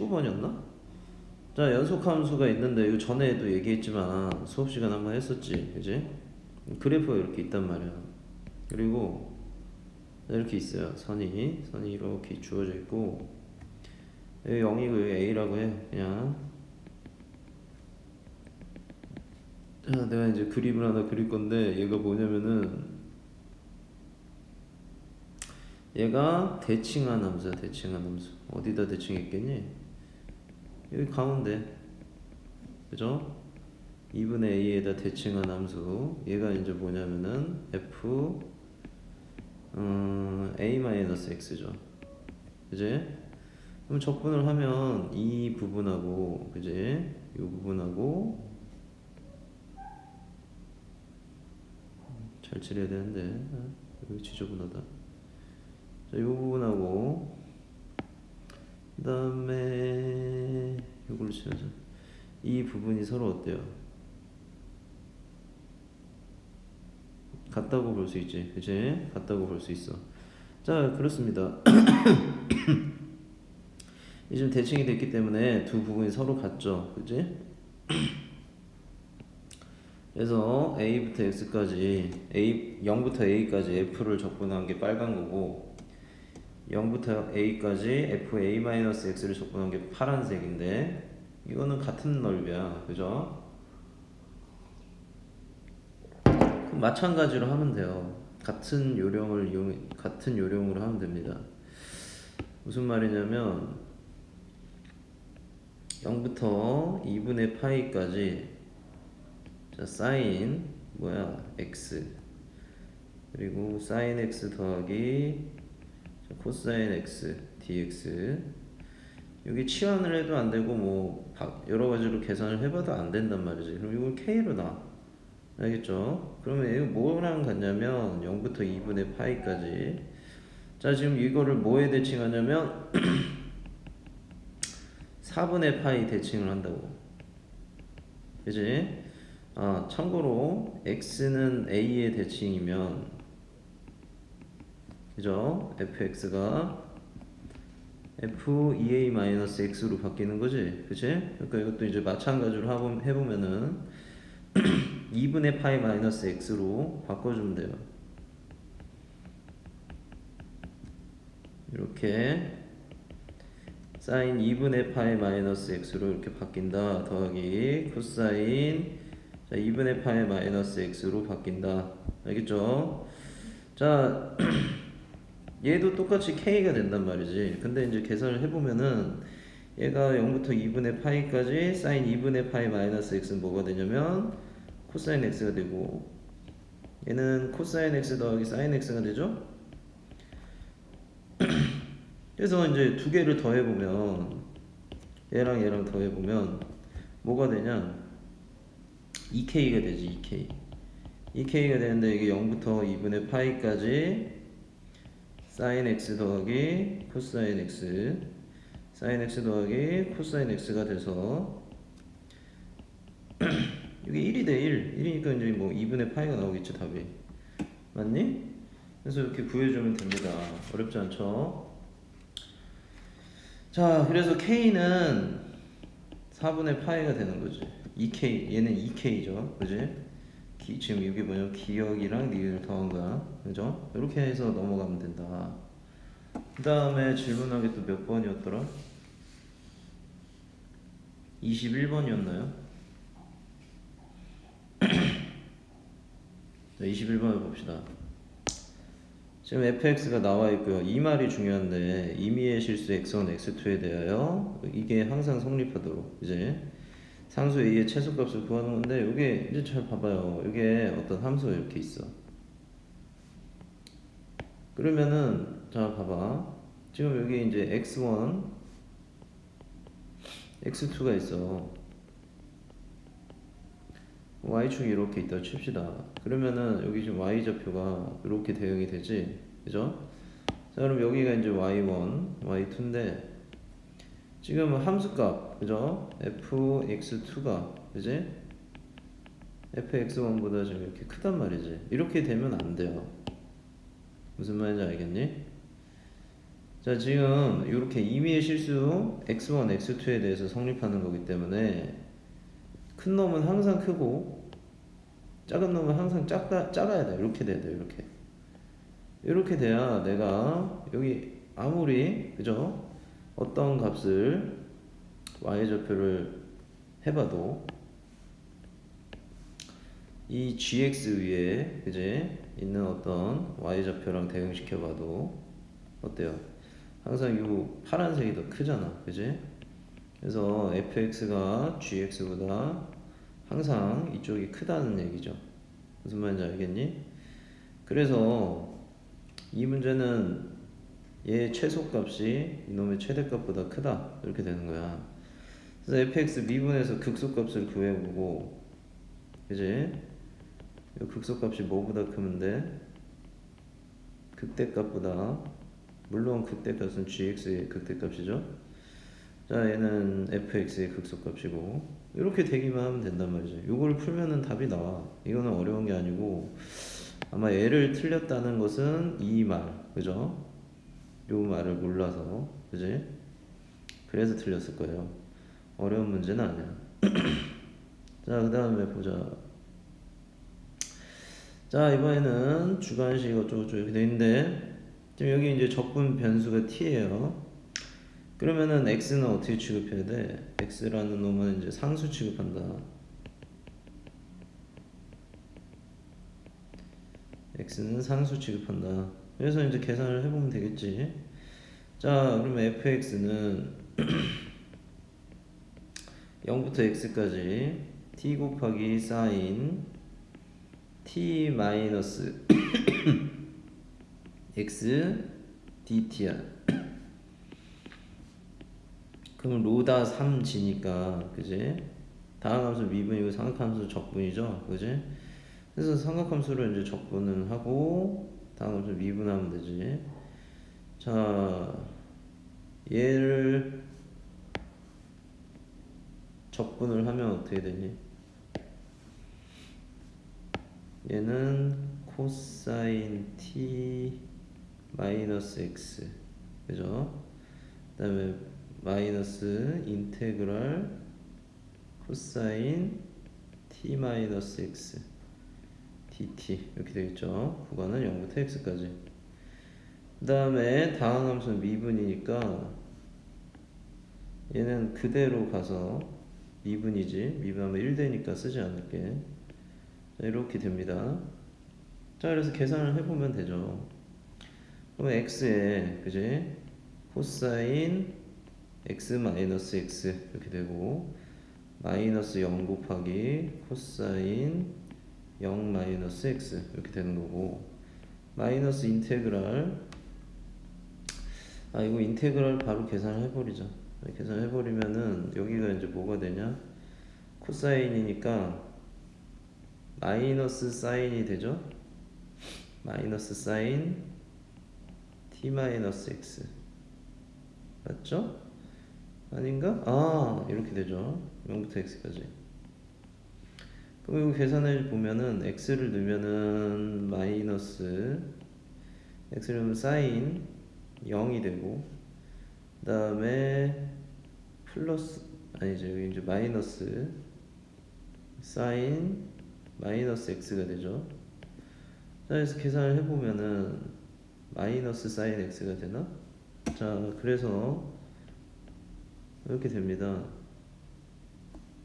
19번이었나? 자 연속 함수가 있는데 이거 전에도 얘기했지만 수업 시간 한번 했었지 그지? 그래프가 이렇게 있단 말이야 그리고 이렇게 있어요 선이 선이 이렇게 주어져 있고 여기 0이고 여기 A라고 해 그냥 자 내가 이제 그림을 하나 그릴 건데 얘가 뭐냐면은 얘가 대칭한 함수야 대칭한 함수 어디다 대칭했겠니? 여기 가운데 그죠? 2분의 a에다 대칭한 함수 얘가 이제 뭐냐면은 f 음, a-x죠 그지? 그럼 적분을 하면 이 부분하고 그지? 이 부분하고 잘 칠해야 되는데 아, 여기 지저분하다 자, 이 부분하고 그 다음에 이걸로 치면서 이 부분이 서로 어때요? 같다고 볼 수 있지, 그치? 같다고 볼 수 있어. 자, 그렇습니다. 이제 대칭이 됐기 때문에 두 부분이 서로 같죠, 그치? 그래서 a부터 x까지 a 0부터 a까지 f를 적분한 게 빨간 거고 0부터 a까지 fa-x를 적분한 게 파란색인데 이거는 같은 넓이야. 그죠? 그럼 마찬가지로 하면 돼요. 같은 요령을 이용 같은 요령으로 하면 됩니다. 무슨 말이냐면 0부터 2분의 파이까지 자 사인 뭐야? X. 그리고 사인 x 더하기 자, 코사인 x dx 여기 치환을 해도 안 되고 뭐 바- 여러 가지로 계산을 해봐도 안 된단 말이지. 그럼 이걸 k로 놔. 알겠죠? 그러면 이거 뭐랑 같냐면 0부터 2분의 파이까지. 자 지금 이거를 뭐에 대칭하냐면 4분의 파이 대칭을 한다고. 그지? 아 참고로 x는 a의 대칭이면 그죠? fx가 f2a-x로 바뀌는 거지, 그치? 그러니까 이것도 이제 마찬가지로 하보- 해보면은 2분의 파이 마이너스 x로 바꿔주면 돼요. 이렇게 사인 2분의 파이 마이너스 x로 이렇게 바뀐다. 더하기 코사인 자 2분의 파이 마이너스 x로 바뀐다. 알겠죠? 자 얘도 똑같이 k가 된단 말이지. 근데 이제 계산을 해보면은 얘가 0부터 2분의 파이까지 사인 2분의 파이 마이너스 x는 뭐가 되냐면 코사인 x가 되고 얘는 코사인 x 더하기 사인 x가 되죠. 그래서 이제 두 개를 더해보면 얘랑 얘랑 더해보면 뭐가 되냐 2k가 되지 2k 2k가 되는데 이게 0부터 2분의 파이까지 사인 x 더하기 코사인 x 사인 x 더하기 코사인 x가 돼서 이게 1이 돼 1. 1이니까 이제 뭐 2분의 파이가 나오겠지 답이 맞니? 그래서 이렇게 구해주면 됩니다 어렵지 않죠? 자 그래서 k는 4분의 파이가 되는 거지 2k 얘는 2k죠 그지? 기, 지금 이게 뭐냐면 기억이랑 니을 더한 거야 그죠? 이렇게 해서 넘어가면 된다 그 다음에 질문하기 또몇 번이었더라? 21번이었나요? 자 21번을 봅시다 지금 fx가 나와 있고요 이 말이 중요한데 임의의 실수 x1, x2에 대하여 이게 항상 성립하도록 이제 상수 a의 최소값을 구하는 건데 이게 이제 잘 봐봐요. 이게 어떤 함수가 이렇게 있어. 그러면은 자 봐봐. 지금 여기 이제 x1, x2가 있어. y축이 이렇게 있다 칩시다. 그러면은 여기 지금 y 좌표가 이렇게 대응이 되지, 그죠? 자 그럼 여기가 이제 y1, y2인데 지금 함수값 그죠? fx2가 그지? fx1보다 지금 이렇게 크단 말이지 이렇게 되면 안 돼요 무슨 말인지 알겠니? 자 지금 이렇게 임의의 실수 x1, x2에 대해서 성립하는 거기 때문에 큰 놈은 항상 크고 작은 놈은 항상 작다, 작아야 돼 이렇게 돼야 돼 이렇게 이렇게 돼야 내가 여기 아무리 그죠 어떤 값을 y 좌표를 해봐도 이 gx 위에 그제 있는 어떤 y 좌표랑 대응시켜봐도 어때요? 항상 이 파란색이 더 크잖아, 그지? 그래서 fx가 gx보다 항상 이쪽이 크다는 얘기죠. 무슨 말인지 알겠니? 그래서 이 문제는 얘 최소값이 이놈의 최대값보다 크다 이렇게 되는 거야. 그래서 fx 미분에서 극소값을 구해보고, 그지? 이 극소값이 뭐보다 크면 돼? 극대값보다 물론 극대값은 gx의 극대값이죠. 자 얘는 fx의 극소값이고 이렇게 되기만 하면 된단 말이죠. 이걸 풀면은 답이 나와. 이거는 어려운 게 아니고 아마 얘를 틀렸다는 것은 이 말, 그죠? 요 말을 몰라서, 그지? 그래서 틀렸을 거예요. 어려운 문제는 아니야. 자, 그 다음에 보자. 자, 이번에는 주관식 어쩌고저쩌고 이렇게 돼 있는데, 지금 여기 이제 적분 변수가 t예요. 그러면은 x는 어떻게 취급해야 돼? x라는 놈은 이제 상수 취급한다. x는 상수 취급한다. 그래서 이제 계산을 해보면 되겠지. 자, 그러면 fx는 0부터 x까지 t 곱하기 사인 t 마이너스 x dt야. 그럼 로다 3 지니까 그지? 다항함수 미분이고 삼각함수 적분이죠, 그지? 그래서 삼각함수를 이제 적분을 하고 다항함수 미분하면 되지. 자, 얘를 적분을 하면 어떻게 되니? 얘는 코사인 t 마이너스 x 그죠? 그 다음에 마이너스 인테그랄 코사인 t 마이너스 x dt 이렇게 되겠죠. 구간은 0부터 x까지. 그 다음에 다항함수는 미분이니까 얘는 그대로 가서 미분이지. 미분하면 1되니까 쓰지 않을게. 자, 이렇게 됩니다. 자 그래서 계산을 해보면 되죠. 그러면 x에 그지? 코사인 x 마이너스 x 이렇게 되고 마이너스 0 곱하기 코사인 0 마이너스 x 이렇게 되는 거고 마이너스 인테그랄 아 이거 인테그랄 바로 계산을 해버리자 계산해버리면은 여기가 이제 뭐가 되냐? 코사인이니까 마이너스 사인이 되죠? 마이너스 사인 t 마이너스 x. 맞죠? 아닌가? 아 이렇게 되죠. 0부터 x까지 이거 계산해 보면은 x를 넣으면은 마이너스 x를 넣으면 사인 0이 되고 그 다음에 플러스 아니죠 여기 이제 마이너스 사인 마이너스 x가 되죠. 자 그래서 계산을 해보면은 마이너스 사인 x가 되나? 자 그래서 이렇게 됩니다.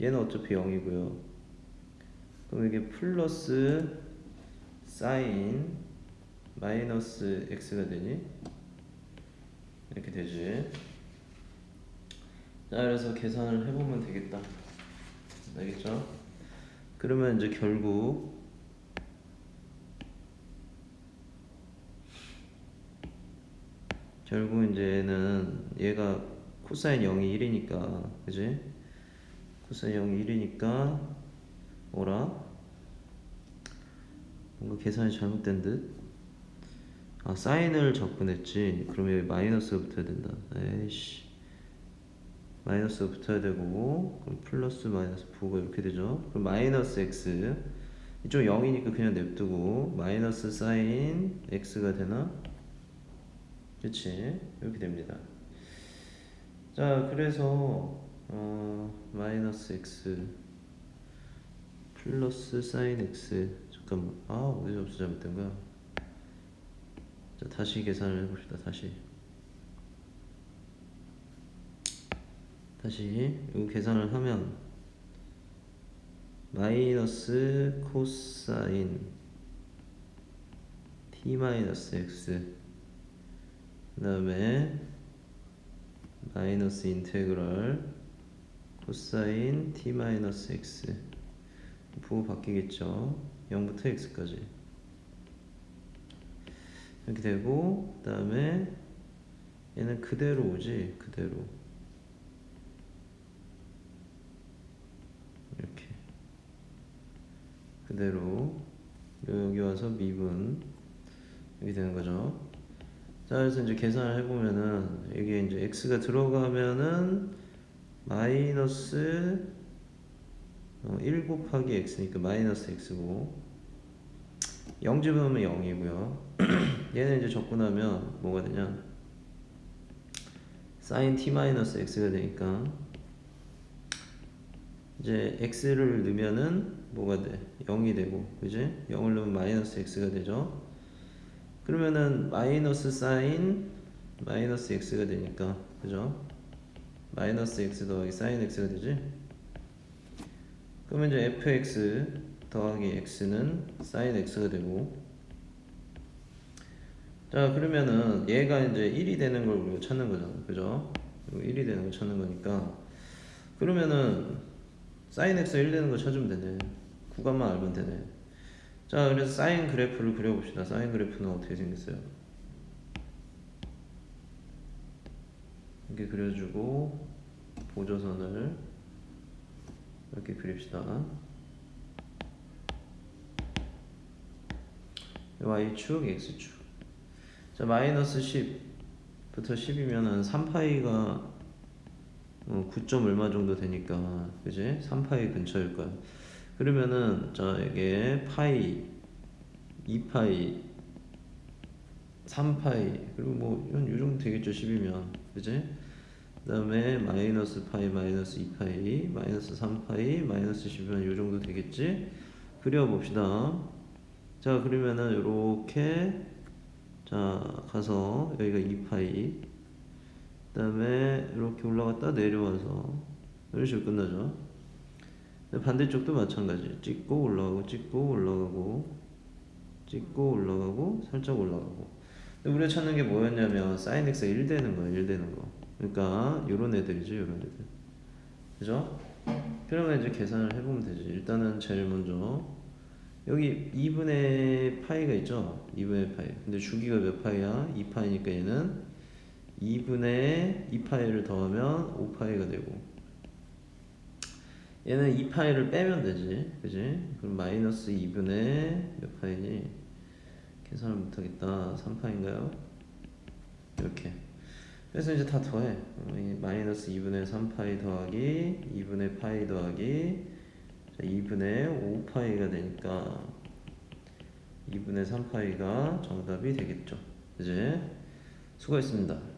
얘는 어차피 0이고요 그럼 이게 플러스 사인 마이너스 x가 되니? 이렇게 되지 자 그래서 계산을 해보면 되겠다 알겠죠? 그러면 이제 결국 결국 이제 얘는 얘가 코사인 0이 1이니까 그지? 코사인 0이 1이니까 뭐라? 뭔가 계산이 잘못된 듯? 아 사인을 접근했지. 그럼 여기 마이너스가 붙어야 된다. 에이씨. 마이너스가 붙어야 되고 그럼 플러스 마이너스 부가 이렇게 되죠? 그럼 마이너스 x. 이쪽 0이니까 그냥 냅두고 마이너스 사인 x가 되나? 그치? 이렇게 됩니다. 자 그래서 어, 마이너스 x 플러스 사인 x. 잠깐만. 아 어디서 잘못된 거야? 자 다시 계산을 해봅시다. 다시. 다시. 이거 계산을 하면 마이너스 코사인 t 마이너스 x. 그 다음에 마이너스 인테그럴 코사인 t 마이너스 x 부호 바뀌겠죠. 0부터 x까지. 이렇게 되고 그 다음에 얘는 그대로 오지? 그대로. 이렇게. 그대로. 여기 와서 미분. 이렇게 되는 거죠. 자, 그래서 이제 계산을 해보면은 이게 이제 x가 들어가면은 마이너스 어, 1 곱하기 x니까 마이너스 x고 0 집어넣으면 0이고요. 얘는 이제 나면 뭐가 되냐? 사인 t 마이너스 x가 되니까 이제 x를 넣으면은 뭐가 돼? 0이 되고, 그지? 0을 넣으면 마이너스 x가 되죠. 그러면은 마이너스 사인 마이너스 x가 되니까, 그죠? 마이너스 x 더하기 사인 x가 되지? 그러면 이제 fx 더하기 x는 사인 x가 되고, 자 그러면은 얘가 이제 1이 되는 걸 우리가 찾는 거잖아, 그죠? 이거 1이 되는 걸 찾는 거니까, 그러면은 사인 x가 1 되는 거 찾으면 되네. 구간만 알면 되네. 자, 그래서 사인 그래프를 그려봅시다. 사인 그래프는 어떻게 생겼어요? 이렇게 그려주고 보조선을 이렇게 그립시다. y축, x축. 자, 마이너스 10부터 10이면은 3파이가 어, 9점 얼마 정도 되니까 그지? 3파이 근처일 거야. 그러면은 자 이게 파이, 2파이, 3파이 그리고 뭐 이 정도 되겠죠 10이면 그지? 그 다음에 마이너스 파이, 마이너스 2파이, 마이너스 3파이, 마이너스 10이면 이 정도 되겠지? 그려봅시다. 자 그러면은 이렇게 자 가서 여기가 2파이. 그 다음에 이렇게 올라갔다 내려와서 이런 식으로 끝나죠. 반대쪽도 마찬가지. 찍고 올라가고 찍고 올라가고 찍고 올라가고 살짝 올라가고. 근데 우리가 찾는 게 뭐였냐면 sin x가 1 되는 거야 1 되는 거 그러니까 요런 애들이죠 요런 애들 그죠? 그러면 이제 계산을 해보면 되지 일단은 제일 먼저 여기 2분의 파이가 있죠 2분의 파이 근데 주기가 몇 파이야? 2파이니까 얘는 2분의 2파이를 더하면 5파이가 되고 얘는 2파이를 빼면 되지 그지? 그럼 마이너스 2분의 몇 파이니? 계산을 못하겠다 3파인가요? 이렇게 그래서 이제 다 더해 어, 이 마이너스 2분의 3파이 더하기 2분의 파이 더하기 자, 2분의 5파이가 되니까 2분의 3파이가 정답이 되겠죠 그지? 수고했습니다